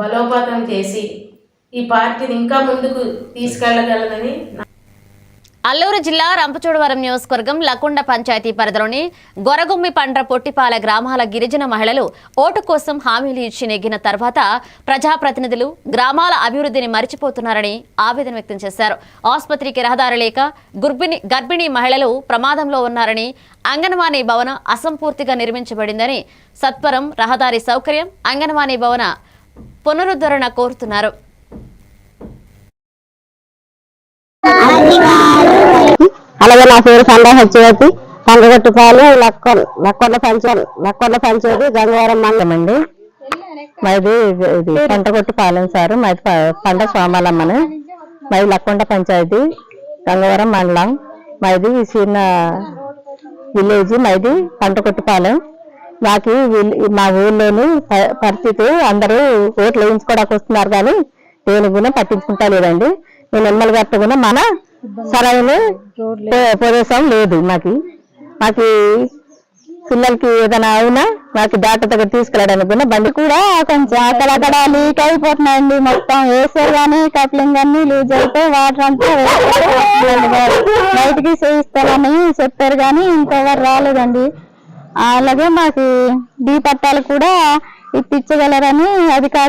బలోపేతం చేసి ఈ పార్టీని ఇంకా ముందుకు తీసుకెళ్ళగలదని అల్లూరు జిల్లా రంపచోడవరం నియోజకవర్గం లకుండ పంచాయతీ పరిధిలోని గొరగుమ్మి పండ్ర పొట్టిపాల గ్రామాల గిరిజన మహిళలు ఓటు కోసం హామీలు ఇచ్చి నెగ్గిన తర్వాత ప్రజాప్రతినిధులు గ్రామాల అభివృద్ధిని మరిచిపోతున్నారని ఆవేదన వ్యక్తం చేశారు. ఆసుపత్రికి రహదారి లేక గర్భిణి గర్భిణీ మహిళలు ప్రమాదంలో ఉన్నారని అంగన్వాణీ భవన అసంపూర్తిగా నిర్మించబడిందని సత్వరం రహదారి సౌకర్యం అంగన్వాణీ భవన పునరుద్ధరణ కోరుతున్నారు. అలాగే నా పేరు సండా సత్యవతి. పండగట్టుపాలు లక్కొండ లక్కొండ లక్కొండ పంచాయతీ గంగవరం మండలం అండి మాది ఇది పంటగొట్టు పాలెం సార్. మాది పండ పంట మాది లక్కొండ పంచాయతీ గంగవరం మండలం. మాది చిన్న విలేజ్ మాది పంటగొట్టుపాలెం మాకు మా ఊళ్ళోని పరిస్థితి అందరూ ఓట్లు వేయించుకోవడానికి వస్తున్నారు కానీ దేని కూడా పట్టించుకుంటా లేదండి. నేను ఎమ్మెల్యే గారితో కూడా మన సరైన ప్ర- ప్రదేశం లేదు మాకు. మాకు పిల్లలకి ఏదైనా అయినా మాకు డాక్టర్ దగ్గర తీసుకెళ్ళడానికి కూడా బండి కూడా కొంచెం అక్కడక్కడ లీక్ అయిపోతున్నాయండి మొత్తం. వేసారు కానీ కప్లింగ్ అన్ని లూజ్ అయిపోయి వాటర్ అంతా బయటికి చేయిస్తారని చెప్పారు కానీ ఇంకెవరు రాలేదండి. అలాగే మాకు డి పట్టాలు కూడా ఇప్పించగలరని అధికారులు